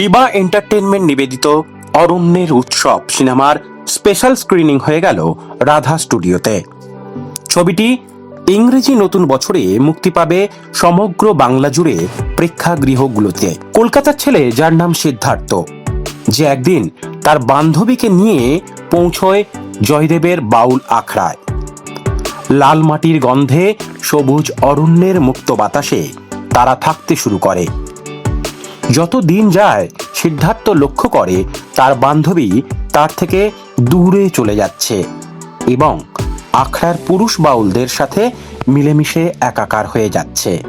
Shiba entertainment নিবেদিত অরণ্যের উৎসব সিনেমার স্পেশাল স্ক্রিনিং হয়ে গেল রাধা স্টুডিওতে। ছবিটি ইংরেজি নতুন বছরে মুক্তি পাবে সমগ্র বাংলা জুড়ে প্রেক্ষাগৃহগুলোতে। কলকাতার ছেলে যার নাম সিদ্ধার্থ, যে একদিন তার বান্ধবীকে নিয়ে পৌঁছয় জয়দেবের বাউল আখড়ায়। লাল মাটির গন্ধে সবুজ অরণ্যের মুক্ত বাতাসে তারা থাকতে শুরু করে। যত দিন যায়, সিদ্ধার্থ লক্ষ্য করে তার বান্ধবী তার থেকে দূরে চলে যাচ্ছে এবং আখড়ার পুরুষ বাউলদের সাথে মিলেমিশে একাকার হয়ে যাচ্ছে।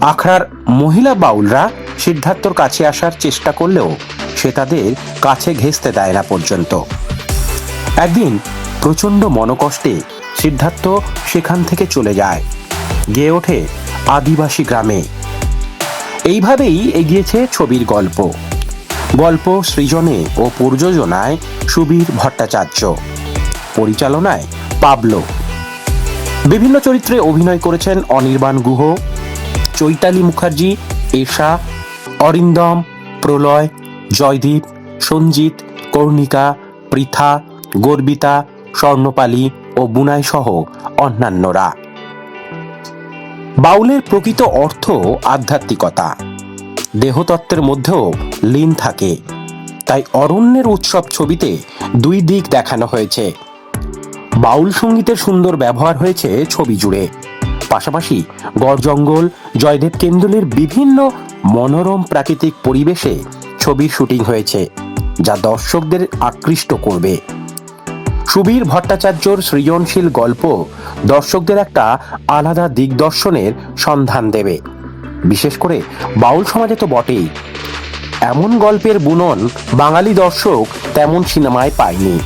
আখড়ার মহিলা বাউলরা সিদ্ধার্থর কাছে আসার চেষ্টা করলেও সে তাদের কাছে ঘেঁচতে দেয় না পর্যন্ত। একদিন প্রচণ্ড মনকষ্টে সিদ্ধার্থ সেখান থেকে চলে যায়। গিয়ে ওঠে আদিবাসী গ্রামে। এইভাবেই এগিয়েছে ছবির গল্প। গল্প সৃজনে ও প্রযোজনায় সুবীর ভট্টাচার্য। পরিচালনায় পাবলো। বিভিন্ন চরিত্রে অভিনয় করেছেন অনির্বাণ গুহ, চৈতালি মুখার্জি, এশা, অরিন্দম, প্রলয়, জয়দীপ, সঞ্জিত, কর্ণিকা, পৃথা, গর্বিতা, স্বর্ণপালী ও বুনাই সহ অন্যান্যরা। বাউলের প্রকৃত অর্থ আধ্যাত্মিকতা। দেহতত্ত্বের মধ্যেও লীন থাকে। তাই অরণ্যের উৎসব ছবিতে দুই দিক দেখানো হয়েছে। বাউল সঙ্গীতের সুন্দর ব্যবহার হয়েছে ছবি জুড়ে। পাশাপাশি গড় জঙ্গল জয়দেব কেন্দুলের বিভিন্ন মনোরম প্রাকৃতিক পরিবেশে ছবির শুটিং হয়েছে, যা দর্শকদের আকৃষ্ট করবে। সুবীর ভট্টাচার্যর সৃজনশীল গল্প দর্শকদের একটা আলাদা দিগদর্শনের সন্ধান দেবে। বিশেষ করে বাউল সমাজে তো বটেই। এমন গল্পের বুনন বাঙালি দর্শক তেমন সিনেমায় পায়নি।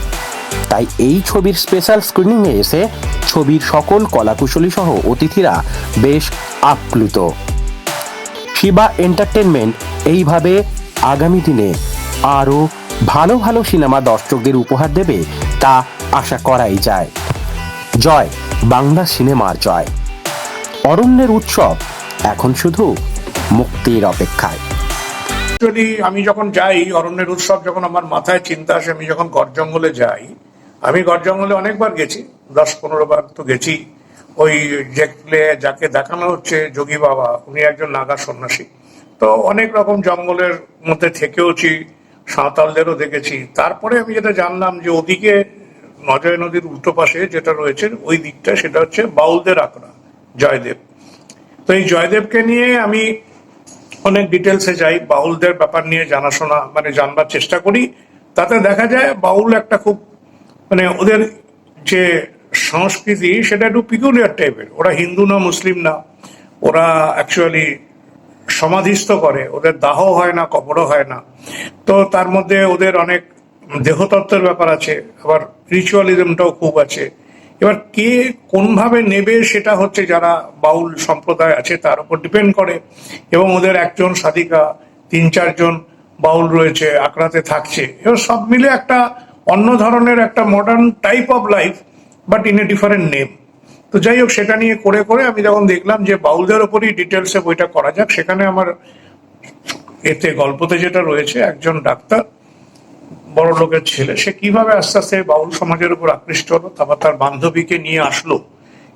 তাই এই ছবির স্পেশাল স্ক্রিনিংয়ে এসে ছবির সকল কলাকুশলী সহ অতিথিরা বেশ আপ্লুত। শিবা এন্টারটেনমেন্ট এইভাবে আগামী দিনে আরও ভালো ভালো সিনেমা দর্শকদের উপহার দেবে তা আশা করাই যায়। জয়, বাংলা সিনেমার জয়। অরণ্যের উৎসব এখন শুধু মুক্তির অপেক্ষায়। অ্যাকচুয়ালি আমি যখন যাই, অরণ্যের উৎসব যখন আমার মাথায় চিন্তা আসে, আমি যখন গড় জঙ্গলে যাই, আমি গড় জঙ্গলে অনেকবার গেছি, দশ পনেরো বার তো গেছি। ওই যেগুলো যাকে দেখানো হচ্ছে, যোগী বাবা, উনি একজন নাগা সন্ন্যাসী। তো অনেক রকম জঙ্গলের মধ্যে থেকেওছি সাঁওতালদেরও দেখেছি। তারপরে আমি যেটা জানলাম যে ওদিকে নজয় নদীর উল্টো পাশে যেটা রয়েছে, ওই দিকটা সেটা হচ্ছে বাউলদের আঁকড়া জয়দেব। তো এই জয়দেবকে নিয়ে আমি অনেক ডিটেলসে যাই, বাউলদের ব্যাপার নিয়ে জানাশোনা মানে জানবার চেষ্টা করি। তাতে দেখা যায় বাউল একটা খুব মানে ওদের যে সংস্কৃতি সেটা একটু পিকুলিয়ার টাইপের ওরা হিন্দু না, মুসলিম না। ওরা অ্যাকচুয়ালি সমাধিস্থ করে। ওদের দাহ হয় না, কবরও হয় না। তো তার মধ্যে ওদের অনেক দেহতত্ত্বের ব্যাপার আছে, আবার রিচুয়ালিজমটাও খুব আছে। এবার কে কোনভাবে নেবে সেটা হচ্ছে যারা বাউল সম্প্রদায় আছে, তার উপর ডিপেন্ড করে। এবং ওদের একজন সাধিকা, তিন চারজন বাউল রয়েছে, আকড়াতে থাকছে। এবার সব মিলে একটা অন্য ধরনের একটা modern type of life but in a different name তো যাই হোক, সেটা নিয়ে করে করে আমি যখন দেখলাম যে বাউলদের ওপরই ডিটেলসে বইটা করা যাক, সেখানে আমার এতে গল্পতে যেটা রয়েছে, একজন ডাক্তার, বড় লোকের ছেলে, সে কীভাবে আস্তে আস্তে বাউল সমাজের উপর আকৃষ্ট হলো, তারপর তার বান্ধবীকে নিয়ে আসলো,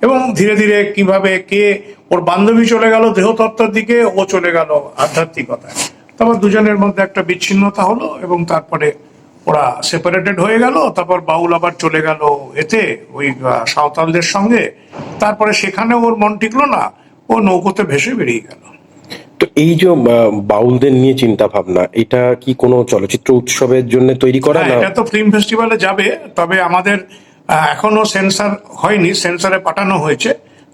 এবং ধীরে ধীরে কীভাবে কে ওর বান্ধবী চলে গেল দেহতত্ত্বের দিকে, ও চলে গেল আধ্যাত্মিকতায়। তারপর দুজনের মধ্যে একটা বিচ্ছিন্নতা হলো, এবং তারপরে ওরা সেপারেটেড হয়ে গেল, তারপর বাউল আবার চলে গেল এতে, ওই সাঁওতালদের সঙ্গে। তারপরে সেখানে ওর মন টিকলো না, ও নৌকোতে ভেসে বেরিয়ে গেল। এই যে বাউলদের নিয়ে চিন্তা ভাবনা এটা কি কোনো চলচ্চিত্র উৎসবের জন্য তৈরি করা হ্যাঁ না? এটা তো ফিল্ম ফেস্টিভ্যালে যাবে তবে আমাদের এখনও সেন্সার হয়নি সেন্সারে পাঠানো হয়েছে।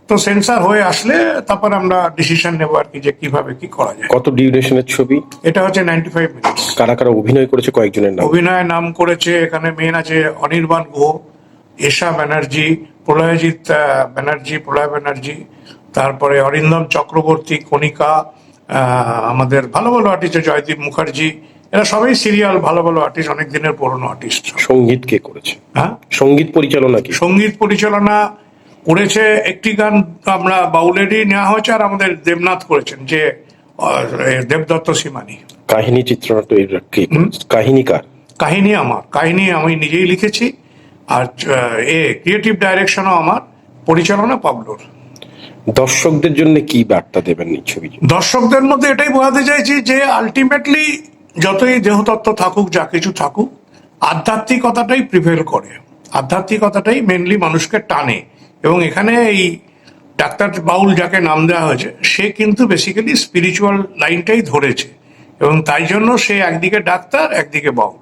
তো সেন্সার হয়ে আসলে তারপর আমরা ডিসিশন নেব আর কি যে কীভাবে কি করা যায়। কত ডিউরেশনের ছবি? এটা হচ্ছে নাইনটি ফাইভ মিনিটস কারা কারা অভিনয় করেছে কয়েকজনের নাম? অভিনয় নাম করেছে এখানে মেন আছে অনির্বাণ গুহ এশা ব্যানার্জি প্রলয়জিৎ ব্যানার্জি প্রলয় ব্যানার্জি তারপরে অরিন্দম চক্রবর্তী কণিকা আমাদের ভালো ভালো আর্টিস্ট জয়দীপ মুখার্জি। এরা সবাই সিরিয়াল ভালো ভালো আর্টিস্ট অনেক দিনের পুরনো আর্টিস্ট সংগীত কে করেছে? হ্যাঁ? সংগীত পরিচালনা কি? সংগীত পরিচালনা করেছে একটি গান আমরা বাউলেরই নেওয়া হয়েছে আর আমাদের দেবনাথ করেছেন যে দেবদত্ত সীমানি। কাহিনী চিত্রনাট্য কাহিনীকার কাহিনী আমার কাহিনী আমি নিজেই লিখেছি আর এ ক্রিয়েটিভ ডাইরেকশনও আমার পরিচালনা পাবলোর। দর্শকদের জন্য কি বার্তা দেবেন এই ছবি দর্শকদের মধ্যে এটাই বোঝাতে চাইছি যে আলটিমেটলি যতই দেহতত্ত্ব থাকুক যা কিছু থাকুক আধ্যাত্মিকতাটাই প্রিভেল করে। আধ্যাত্মিকতাটাই মেনলি মানুষকে টানে। এবং এখানে এই ডাক্তার বাউল যাকে নাম দেওয়া হয়েছে সে কিন্তু বেসিক্যালি স্পিরিচুয়াল লাইনটাই ধরেছে। এবং তাই জন্য সে একদিকে ডাক্তার একদিকে বাউল।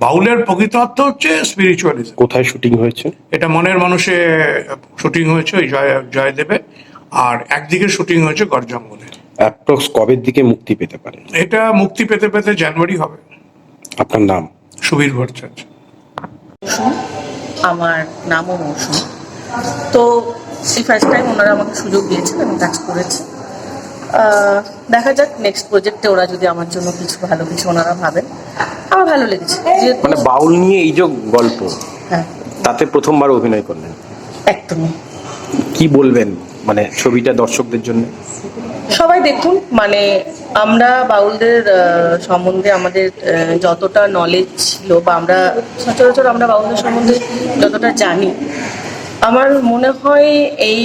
বাউলের প্রকৃত অর্থ হচ্ছে স্পিরিচুয়ালিজম কোথায় শুটিং হয়েছে? এটা মনের মানুষে শুটিং হয়েছে ওই জয় জয়দেবে। আর একদিকে শুটিং হয়েছে গড়জঙ্গলে অ্যাপ্রক্স কবের দিকে মুক্তি পেতে পারে? এটা মুক্তি পেতে পেতে জানুয়ারি হবে। আপনার নাম? সুবীর ভট্টাচার্য। আমার নামও মৌসুম। তো সেই ফার্স্ট টাইম ওনারা আমাকে সুযোগ দিয়েছেন আমি কাজ করেছি। দেখা যাক নেক্সট প্রজেক্টে ওরা যদি আমার জন্য কিছু ভালো কিছু ওনারা ভাবেন। আমার ভালো লেগেছে মানে বাউল নিয়ে এই যে গল্প হ্যাঁ। তাতে প্রথমবার অভিনয় করলেন। একদমই। কি বলবেন? মানে ছবিটা দর্শকদের জন্য? সবাই দেখুন মানে আমরা বাউলদের সম্বন্ধে আমাদের যতটা নলেজ ছিল বা আমরা সচরাচর আমরা বাউলদের সম্বন্ধে যতটা জানি, আমার মনে হয় এই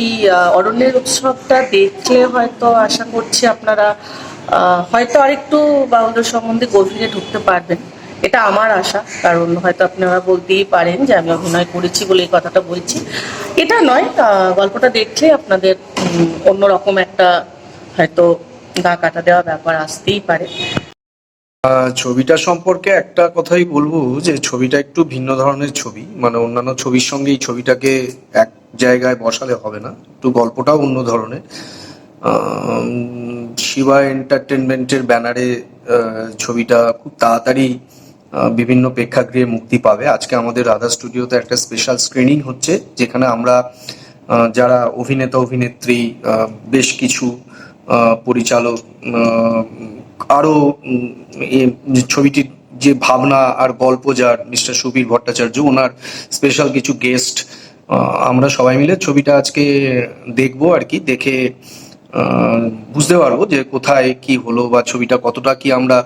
অরণ্যের উৎসবটা দেখলে হয়তো আশা করছি আপনারা হয়তো আরেকটু বাউলদের সম্বন্ধে গভীরে ঢুকতে পারবেন। এটা আমার আশা, কারণ হয়তো আপনারা বলতেই পারেন যে আমি অভিনয় করেছি বলে এই কথাটা বলছি। এটা নয় গল্পটা দেখলে আপনাদের অন্যরকম একটা হয়তো গা কাটা দেওয়া ব্যাপার আসতেই পারে। ছবিটা সম্পর্কে একটা কথাই বলব যে ছবিটা একটু ভিন্ন ধরনের ছবি মানে অন্যান্য ছবির সঙ্গে এই ছবিটাকে এক জায়গায় বসালে হবে না, একটু গল্পটাও অন্য ধরনের। শিবা এন্টারটেনমেন্টের ব্যানারে ছবিটা খুব তাড়াতাড়ি বিভিন্ন প্রেক্ষাগৃহে মুক্তি পাবে। আজকে আমাদের রাধা স্টুডিওতে একটা স্পেশাল স্ক্রিনিং হচ্ছে, যেখানে আমরা যারা অভিনেতা, অভিনেত্রী বেশ কিছু পরিচালক আরও ছবিটির যে ভাবনা আর গল্প যার মিস্টার সুবীর ভট্টাচার্য, ওনার স্পেশাল কিছু গেস্ট আমরা সবাই মিলে ছবিটা আজকে দেখব আর কি, দেখে বুঝতে পারব যে কোথায় কি হলো বা ছবিটা কতটা কি আমরা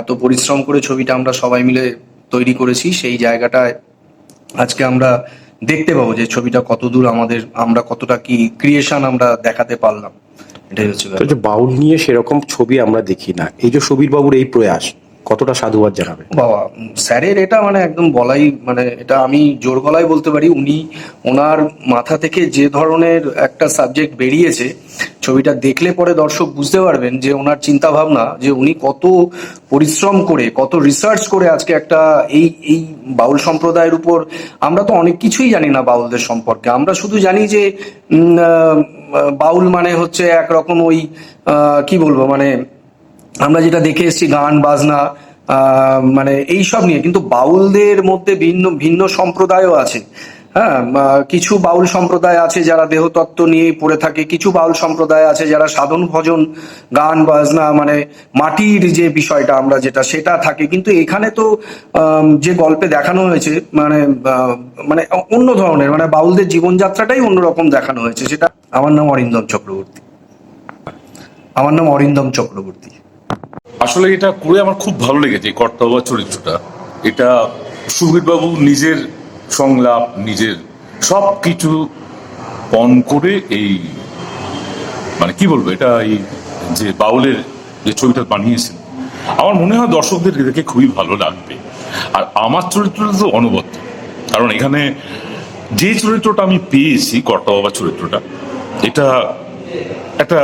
এত পরিশ্রম করে ছবিটা আমরা সবাই মিলে তৈরি করেছি, সেই জায়গাটায় আজকে আমরা দেখতে পাবো যে ছবিটা কতদূর আমাদের, আমরা কতটা কি ক্রিয়েশন আমরা দেখাতে পারলাম। এটাই হচ্ছে বাউল নিয়ে সেরকম ছবি আমরা দেখি না। এই যে সবির বাবুর এই প্রয়াস কতটা সাধুবাদ জানাবে? বাবা, স্যারের এটা মানে একদম বলাই মানে এটা আমি জোর গলায় বলতে পারি, উনি ওনার মাথা থেকে যে ধরনের একটা সাবজেক্ট বেরিয়েছে, ছবিটা দেখলে পরে দর্শক বুঝতে পারবেন যে ওনার চিন্তা ভাবনা যে উনি কত পরিশ্রম করে, কত রিসার্চ করে আজকে একটা এই এই বাউল সম্প্রদায়ের উপর, আমরা তো অনেক কিছুই জানি না বাউলদের সম্পর্কে। আমরা শুধু জানি যে বাউল মানে হচ্ছে একরকম ওই কি বলব মানে আমরা যেটা দেখে এসেছি, গান, বাজনা মানে এই সব নিয়ে। কিন্তু বাউলদের মধ্যে ভিন্ন ভিন্ন সম্প্রদায়ও আছে। হ্যাঁ কিছু বাউল সম্প্রদায় আছে যারা দেহতত্ত্ব নিয়েই পড়ে থাকে, কিছু বাউল সম্প্রদায় আছে যারা সাধন, ভজন, গান, বাজনা মানে মাটির যে বিষয়টা আমরা যেটা, সেটা থাকে। কিন্তু এখানে তো যে গল্পে দেখানো হয়েছে মানে মানে অন্য ধরনের মানে বাউলদের জীবনযাত্রাটাই অন্যরকম দেখানো হয়েছে। সেটা, আমার নাম অরিন্দম চক্রবর্তী। আমার নাম অরিন্দম চক্রবর্তী। আসলে এটা করে আমার খুব ভালো লেগেছে এই কর্তব্য চরিত্রটা। এটা সুবীরবাবু নিজের সংলাপ, নিজের সব কিছু পণ করে এই মানে কি বলব, এটা এই যে বাউলের যে ছবিটা বানিয়েছেন, আমার মনে হয় দর্শকদের দেখে খুবই ভালো লাগবে। আর আমার চরিত্রটা তো অনবদ্য। কারণ এখানে যে চরিত্রটা আমি পেয়েছি কর্তাবাবা চরিত্রটা, এটা একটা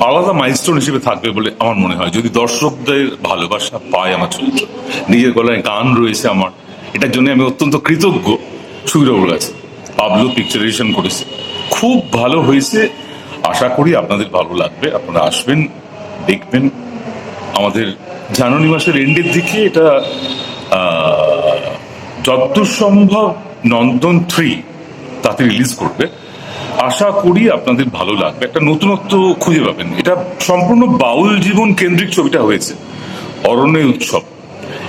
আলাদা মাইলস্টোন হিসেবে থাকবে বলে আমার মনে হয়। যদি দর্শকদের ভালোবাসা পায় আমার চরিত্র। নিজের গলায় গান রয়েছে আমার। এটার জন্য আমি অত্যন্ত কৃতজ্ঞ সুবিরবুর কাছে। পাবলো পিকচারেশন করেছে। খুব ভালো হয়েছে। আশা করি আপনাদের ভালো লাগবে। আপনারা আসবেন, দেখবেন। আমাদের জানুয়ারি মাসের এন্ডের দিকে এটা যতদূর সম্ভব নন্দন থ্রি তাতে রিলিজ করবে। আশা করি আপনাদের ভালো লাগবে। একটা নতুনত্ব খুঁজে পাবেন। এটা সম্পূর্ণ বাউল জীবন কেন্দ্রিক ছবিটা হয়েছে। অরণ্যের উৎসব।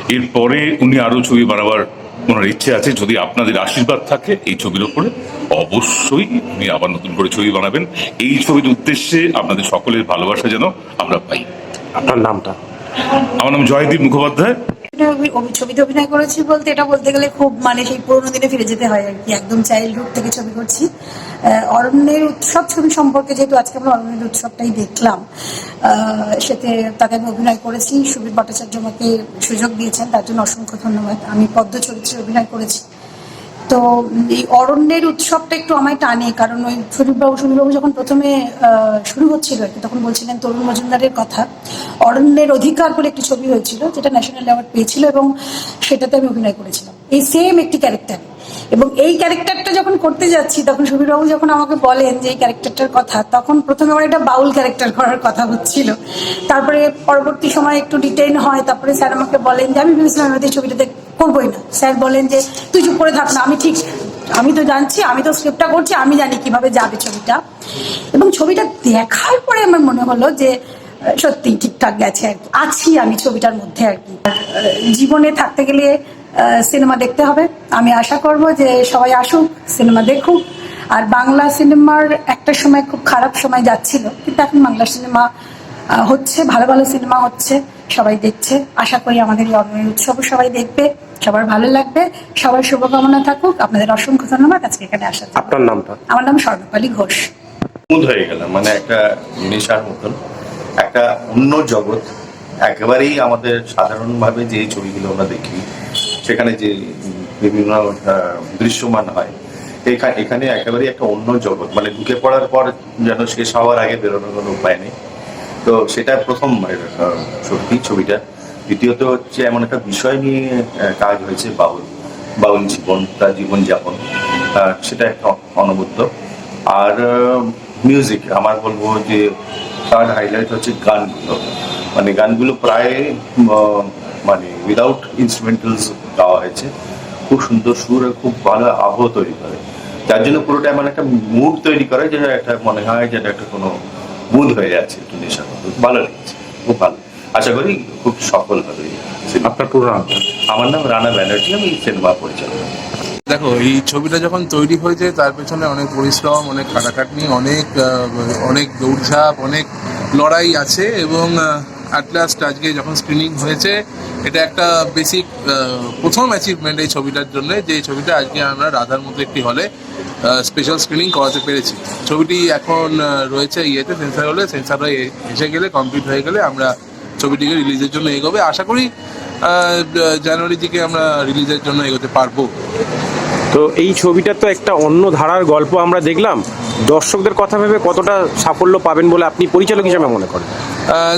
এরপরে উনি আরও ছবি বানাবার ওনার ইচ্ছে আছে। যদি আপনাদের আশীর্বাদ থাকে এই ছবির ওপরে অবশ্যই উনি আবার নতুন করে ছবি বানাবেন। এই ছবির উদ্দেশ্যে আপনাদের সকলের ভালোবাসা যেন আমরা পাই। আপনার নামটা? আমার নাম জয়দীপ মুখোপাধ্যায়। ছবিতে অভিনয় করেছি বলতে এটা বলতে গেলে খুব মানে সেই পুরোনো দিনে ফিরে যেতে হয় আর কি। একদম চাইল্ডহুড থেকে ছবি করছি। অরণ্যের উৎসব ছবি সম্পর্কে যেহেতু আজকে আমরা অরণ্যের উৎসবটাই দেখলাম সেতে তাতে আমি অভিনয় করেছি। সুবীর ভট্টাচার্য আমাকে সুযোগ দিয়েছেন, তার জন্য অসংখ্য ধন্যবাদ। আমি পদ্ম চরিত্রে অভিনয় করেছি। তো এই অরণ্যের উৎসবটা একটু আমায় টানে, কারণ ওই সুদীপবাবু সুদীপবাবু যখন প্রথমে শুরু হচ্ছিল আর তখন বলছিলেন তরুণ মজুমদারের কথা। অরণ্যের অধিকার বলে একটি ছবি হয়েছিল, যেটা ন্যাশনাল অ্যাওয়ার্ড পেয়েছিল এবং সেটাতে আমি অভিনয় করেছিলাম। এই সেম একটি ক্যারেক্টার এবং এই ক্যারেক্টারটা যখন করতে যাচ্ছি তখন সুবীরবাবু যখন আমাকে বলেন যে এই ক্যারেক্টারটার কথা তখন প্রথমে আমার একটা বাউল ক্যারেক্টার করার কথা হচ্ছিল। তারপরে পরবর্তী সময় একটু ডিটেইন হয় তারপরে স্যার আমাকে বলেন যে আমি ভেবেছিলাম আমি ছবিটাতে করবোই না। স্যার বলেন যে তুই চুপ করে থাক না আমি ঠিক আমি তো জানছি আমি তো স্ক্রিপ্টটা করছি আমি জানি কীভাবে যাবে ছবিটা। এবং ছবিটা দেখার পরে আমার মনে হলো যে আহ, সত্যিই ঠিকঠাক গেছে আর কি আছি আমি ছবিটার মধ্যে আর কি। জীবনে থাকতে গেলে সিনেমা দেখতে হবে। আমি আশা করব যে সবাই আসুক সিনেমা দেখুক। আর বাংলা সিনেমার একটা সময় খুব খারাপ সময় যাচ্ছিল কিন্তু এখন বাংলা সিনেমা হচ্ছে ভালো ভালো সিনেমা হচ্ছে সবাই দেখছে। আশা করি আমাদের এই অরণ্যের উৎসবও সবাই দেখবে সবার ভালো লাগবে সবার শুভকামনা থাকুক। আপনাদের অসংখ্য ধন্যবাদ আজকে এখানে আসা আপনার নামটা? আমার নাম স্বর্ণপালী ঘোষ। মুদ হয়ে গেলাম মানে একটা নেশার মতন একটা অন্য জগৎ একেবারেই আমাদের সাধারণভাবে যে ছবিগুলো আমরা দেখি সেখানে যে বিভিন্ন দৃশ্যমান হয় এখানে এখানে একেবারেই একটা অন্য জগৎ। মানে ঢুকে পড়ার পর যেন শেষ হওয়ার আগে বেরোনোর কোনো উপায় নেই। তো সেটা প্রথম সত্যি ছবিটা। দ্বিতীয়ত হচ্ছে এমন একটা বিষয় নিয়ে কাজ হয়েছে বাউল বাউল জীবন তার জীবনযাপন। সেটা একটা অনবদ্য। আর মিউজিক আমার বলব যে তার হাইলাইট হচ্ছে গানগুলো। মানে গানগুলো প্রায় মানে উইদাউট ইনস্ট্রুমেন্টালস গাওয়া হয়েছে। খুব সুন্দর সুর আর খুব ভালো আবহ তৈরি করে। যার জন্য পুরোটা এমন একটা মুড তৈরি করে যে একটা মনে হয় যেন একটা কোনো মুড হয়ে যাচ্ছে একটু নেশার মতো। ভালো লাগছে খুব ভালো। আশা করি খুব সফল হবে আপনার পুরো নামটা আমার নাম রানা ব্যানার্জি আমি সিনেমা পরিচালক। দেখো এই ছবিটা যখন তৈরি হয়েছে তার পেছনে অনেক পরিশ্রম অনেক খাটাখাটনি অনেক অনেক দৌড়ঝাঁপ অনেক লড়াই আছে এবং অ্যাট লাস্ট আজকে যখন স্ক্রিনিং হয়েছে, এটা একটা বেসিক প্রথম অ্যাচিভমেন্ট এই ছবিটার জন্য, যে ছবিটা আজকে আমরা রাধার মতো একটি হলে স্পেশাল স্ক্রিনিং করাতে পেরেছি। ছবিটি এখন রয়েছে ইয়েতে সেন্সার হলে সেন্সার হয়ে এসে গেলে কমপ্লিট হয়ে গেলে আমরা ছবিটিকে রিলিজের জন্য এগোবে। আশা করি জানুয়ারি থেকে আমরা রিলিজের জন্য এগোতে পারব। তো এই ছবিটা তো একটা অন্য ধারার গল্প আমরা দেখলাম। দর্শকদের কথা ভেবে কতটা সাফল্য পাবেন বলে আপনি পরিচালক হিসেবে মনে করেন?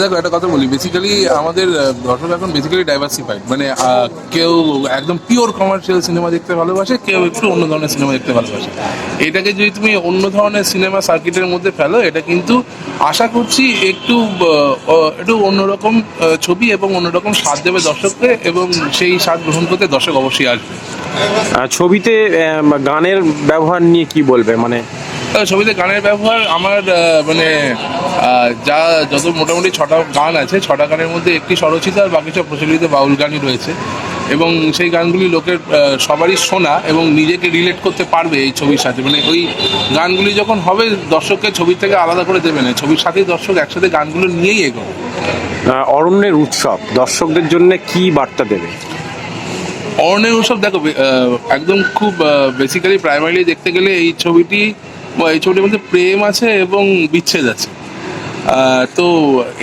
দেখো, একটা কথা বলি। বেসিক্যালি আমাদের দর্শক এখন বেসিক্যালি ডাইভার্সিফাইড মানে কেউ একদম পিওর কমার্শিয়াল সিনেমা দেখতে ভালোবাসে, কেউ একটু অন্য ধরনের সিনেমা দেখতে ভালোবাসে। এটাকে যদি তুমি অন্য ধরনের সিনেমা সার্কিটের মধ্যে ফেলো, এটা কিন্তু আশা করছি একটু একটু অন্যরকম ছবি এবং অন্যরকম স্বাদ দেবে দর্শককে এবং সেই স্বাদ গ্রহণ করতে দর্শক অবশ্যই আসবে। ছবিতে গানের ব্যবহার নিয়ে কি বলবে? মানে ছবিতে গানের ব্যবহার আমার মানে যা যত মোটামুটি ছটা গান আছে ছটা গানের মধ্যে একটি স্বরচিত আর বাকি সব প্রচলিত বাউল গানই রয়েছে। এবং সেই গানগুলি লোকের সবারই শোনা এবং নিজেকে রিলেট করতে পারবে এই ছবির সাথে। মানে ওই গানগুলি যখন হবে দর্শককে ছবি থেকে আলাদা করে দেবে না। ছবির সাথেই দর্শক একসাথে গানগুলো নিয়েই এগোবে। অরণ্যের উৎসব দর্শকদের জন্য কি বার্তা দেবে? অরণ্যের উৎসব দেখো একদম খুব বেসিক্যালি প্রাইমারিলি দেখতে গেলে এই ছবিটি এই ছবিটির মধ্যে প্রেম আছে এবং বিচ্ছেদ আছে। তো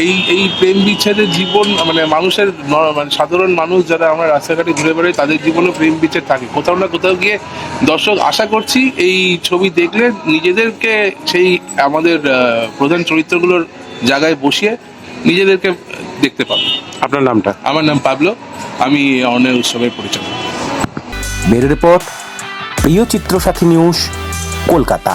এই এই প্রেম বিচ্ছেদের জীবন মানে মানুষের মানে সাধারণ মানুষ যারা আমরা রাস্তাঘাটে ঘুরে বেড়াই তাদের জীবনে প্রেম বিচ্ছেদ থাকে। কোথাও না কোথাও গিয়ে দর্শক আশা করছি এই ছবি দেখলে নিজেদেরকে সেই আমাদের প্রধান চরিত্রগুলোর জায়গায় বসিয়ে নিজেদেরকে দেখতে পাবে। আপনার নামটা? আমার নাম পাবলো। আমি অনের উৎসবের পরিচালক। বের রিপোর্ট প্রিয় চিত্রসাথী নিউজ কলকাতা।